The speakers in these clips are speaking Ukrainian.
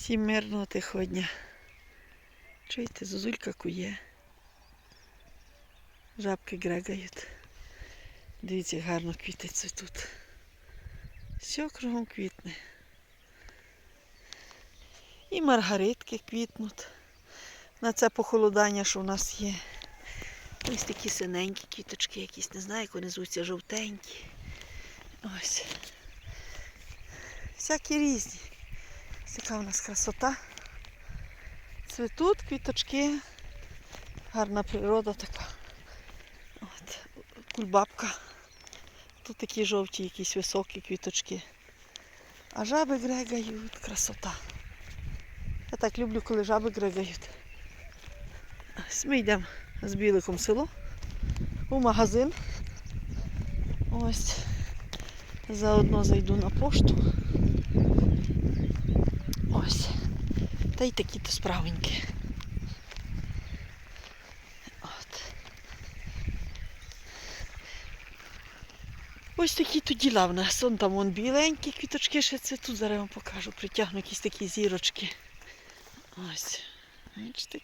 Всім мирного тихого дня. Чуєте, зозулька кує. Жабки грегають. Дивіться, гарно квіти цвітуть. Все кругом квітне. І маргаритки квітнуть. На це похолодання, що в нас є. Ось такі синенькі квіточки якісь, не знаю, як вони звуться, жовтенькі. Ось. Всякі різні. Яка в нас красота. Цвітуть квіточки. Гарна природа така. От. Кульбабка. Тут такі жовті, якісь високі квіточки. А жаби грегають. Красота. Я так люблю, коли жаби грегають. Ось Ми йдемо з Біликом село у магазин. Ось. Заодно зайду на пошту. Ось. Та й такі-то справенькі. От. Ось такі то діла в нас. Вон там вон біленькі квіточки ще цвітуть. Зараз я вам покажу. Притягну якісь такі зірочки. Ось. Бачите?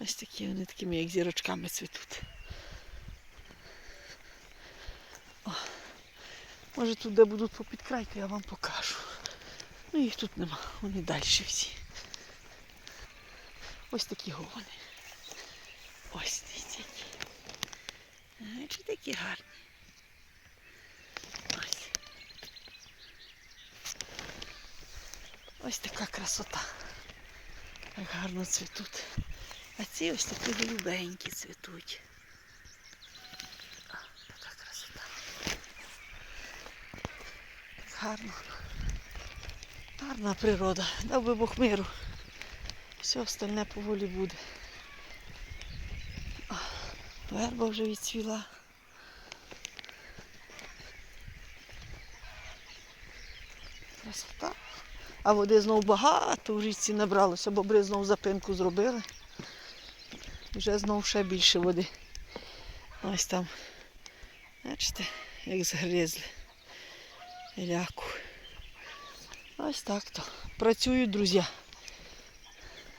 Ось такі вони такими, як зірочками цвітуть. О, може тут де будуть попід край, то я вам покажу. Ну їх тут нема, вони далі всі. Ось такі говони. Ось дивіться Чи такі гарні. Ось. Ось така красота. Як гарно цвітуть. А ці ось такі голубенькі цвітуть. Така красота. Гарно. Гарна природа. Дав би Бог миру. Все остальне поволі буде. Верба вже відцвіла. Красота. А води знов багато в річці набралося, бобри знов запинку зробили. Вже знов ще більше води. Ось там. Бачите, як згризли. Ляку. Ось так то. Працюють друзі.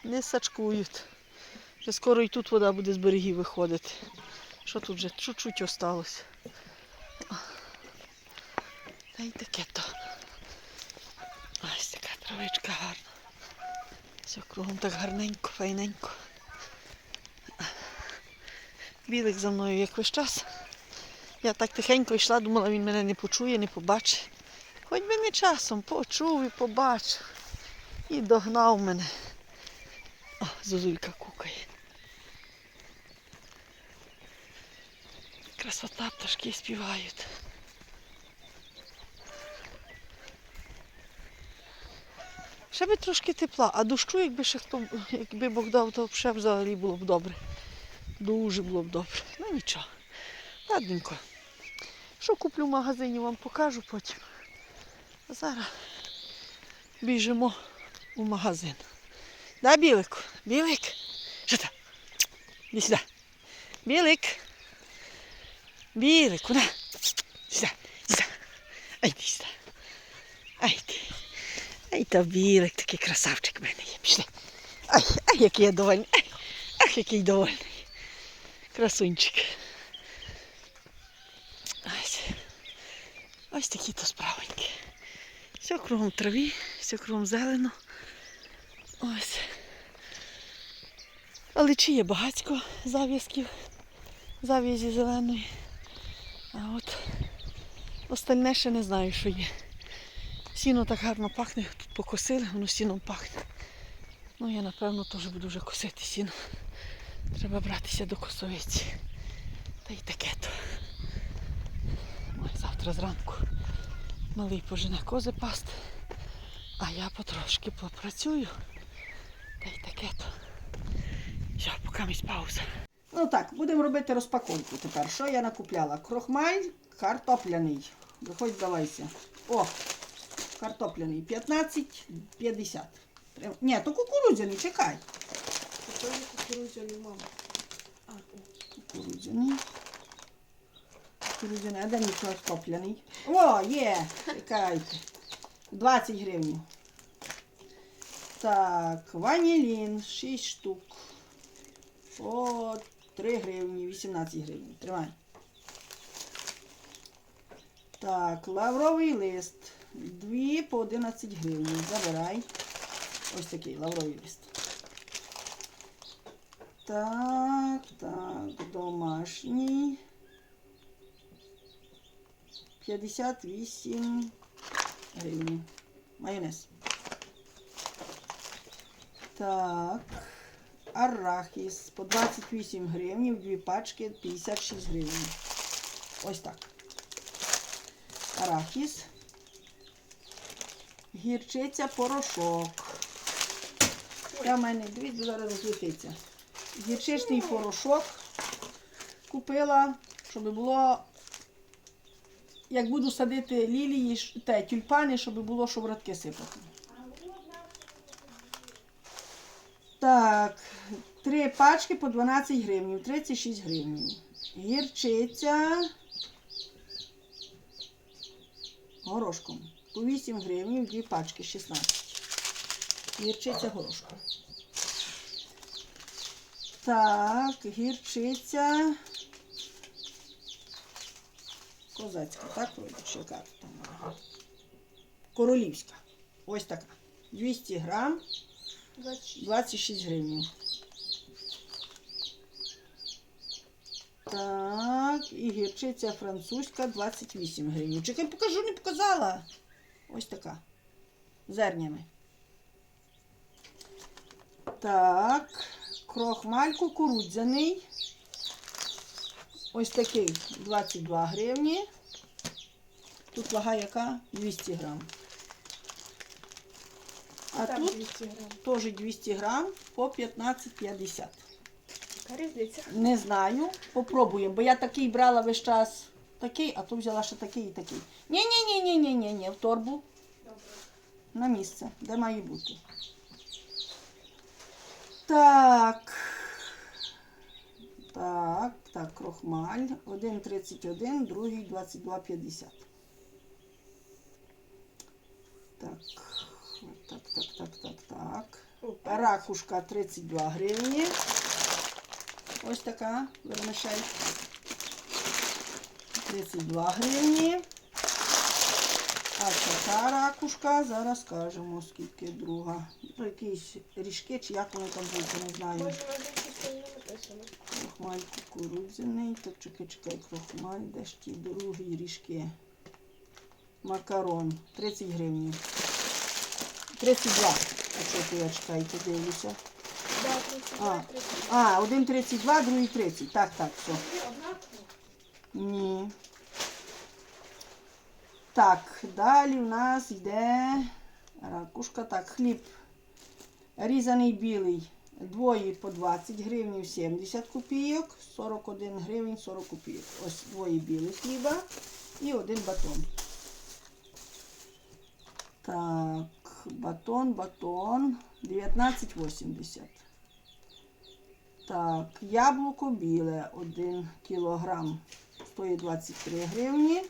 Не сачкують. Вже скоро і тут вода буде з берегів виходити. Що тут вже чуть-чуть осталось. Та й таке то. Ось така травичка гарна. Все кругом так гарненько, файненько. Білик за мною як весь час. Я так тихенько йшла, думала, він мене не почує, не побачить. Хоч би не часом почув і побачив. І догнав мене. О, зозулька кукає. Красота, пташки співають. Ще би трошки тепла, а дощу, якби ще хто, якби Бог дав, то ще взагалі було б добре. Дуже було б добре. Ну нічого. Ладненько. Що куплю в магазині, вам покажу потім. Зараз біжимо у магазин. Да, Білику? Білик? Що там? Іди сюди. Білик. Білик, куди? Сюди, сюди. Ай, іди сюди. Ай ти. Ай, та білик, такий красавчик в мене є. Пішли. Ай, ай, який я довольний. Ай, ах, який довольний. Красунчик. Ось. Ось такі то справенькі. Все кругом траві, все кругом зелено. Ось. Але чи є багатько зав'язків, зав'язі зеленої. А от остальне ще не знаю, що є. Сіно так гарно пахне, тут покосили, воно сіном пахне. Ну я напевно теж буду вже косити сіно. Треба братися до косовиці. Та й таке то. Ой, завтра зранку малий пожене кози пасти, а я потрошки попрацюю. Та й таке то. Все, поки місь пауза. Ну так, будемо робити розпаковку тепер. Що я накупляла? Крохмаль картопляний. Виходь, давайся. О, картопляний 15,50. Прям- Ні, то кукурудзяний, чекай. Кукурудзяний, мама. А, кукурудзяний. Кукурудзяний, а де мій картопляний? О, є, чекайте. 20 гривень. Так, ванілін 6 штук. По 3 гривні, 18 гривень. Тримай. Так, лавровий лист. 2 по 11 гривень. Забирай. Ось такий лавровий лист. Так, так, домашній. 58 гривень. Майонез. Так. Арахіс по 28 гривень, дві пачки 56 гривень. Ось так. Арахіс. Гірчиця порошок. Та в мене, дивіться, зараз розлетиться. Гірчичний порошок купила, щоб було, як буду садити лілії, те, тюльпани, щоб було, що сипати. Так, три пачки по 12 гривень, 36 гривень. Гірчиця горошком. По 8 гривень, дві пачки, 16. Гірчиця горошком. Так, гірчиця. Козацька, так чи яка там? Королівська. Ось така. 200 грам, 26 гривень. Так, і гірчиця французька 28 гривень. Чекай, покажу, не показала. Ось така. Зернями. Так, крохмаль кукурудзяний. Ось такий 22 гривні. Тут вага яка? 200 грам. А Там тут 200 грам. теж 200 грам по 15,50. Яка різниця? Не знаю. Попробуємо, бо я такий брала весь час такий, а то взяла ще такий і такий. Ні, ні, ні, ні, ні, ні, ні, в торбу Добре. на місце, де має бути. Так, так, крохмаль. Один 31, другий 22,50. Так. Так, так, так, так, так. Ракушка 32 гривні. Ось така вермишель. 32 гривні. А така ракушка, зараз скажемо, скільки друга. Ну, якісь ріжки, чи як вони там будуть, не знаю. Крохмаль кукурудзяний. Так, чекай, чекай, крохмаль, де ж ті другі ріжки. Макарон. 30 гривень. 32. А що ти я чекайте, дивлюся. Да, 32, А. 32. А, один 32, другий 30. Так, так, все. Ні. Так, далі в нас йде ракушка. Так, хліб різаний білий. Двоє по 20 гривень 70 копійок, 41 гривень 40 копійок. Ось двоє білих хліба і один батон. Так, батон, батон 19,80. Так, яблуко біле 1 кілограм стоїть 23 гривні.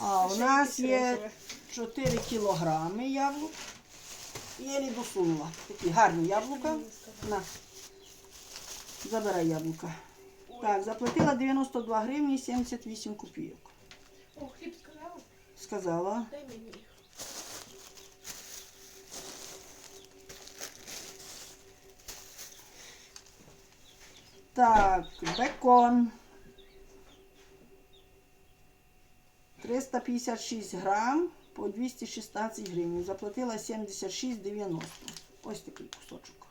А, у нас є 4 кілограми яблук. Я не досунула. Такі гарні яблука. На. Забирай яблука. Так, заплатила 92 гривні 78 копійок. О, хліб сказала? Сказала. Дай мені їх. Так, бекон. 356 грам по 216 гривень. Заплатила 76,90. Ось такий кусочок.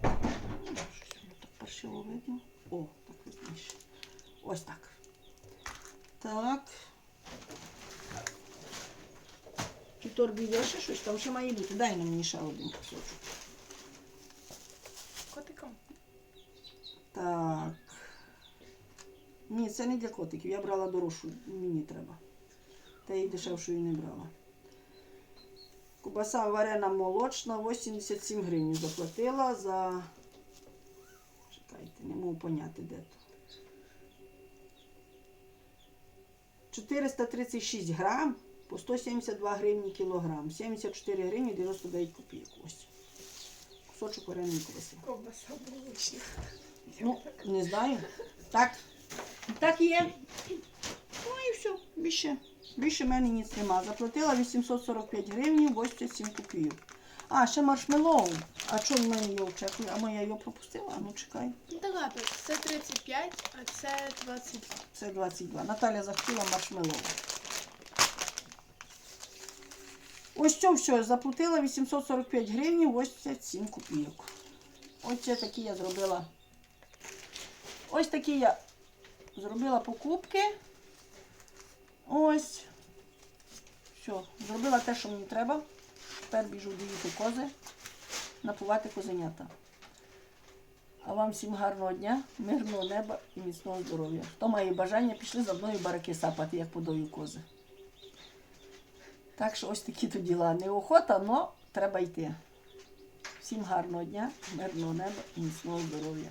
Щось так паршиво видно. О, так видніше. Ось так. Так. У торбі є ще щось, там ще має бути. Дай на мені ще один кусочок. Котиком. Так. Ні, це не для котиків. Я брала дорожчу, мені треба. Та й дешевшої не брала. Кубаса варена молочна, 87 гривень заплатила за. Чекайте, не можу поняти де то. 436 грам по 172 гривні кілограм. 74 гривні 99 копійок. Ось. Кусочок вареної ковбаси. Ковбаса булочна. Ну, не знаю. Так. Так є. Ну і все. Більше, більше в мене ніц нема. Заплатила 845 гривень 87 копійок. А, ще маршмеллоу. А що в мене його чекаю? А моя його пропустила? А Ну чекай. Ну так ладно, це 35, а це 20. Це 22. Наталя захотіла маршмеллоу. Ось що все, заплатила 845 гривень 87 копійок. Ось це такі я зробила. Ось такі я зробила покупки. Ось. Все, зробила те, що мені треба. Тепер біжу доїти кози, напувати козенята. А вам всім гарного дня, мирного неба і міцного здоров'я. Хто має бажання, пішли за мною бараки сапати, як подою кози. Так що ось такі то діла. Неохота, але треба йти. Всім гарного дня, мирного неба і міцного здоров'я.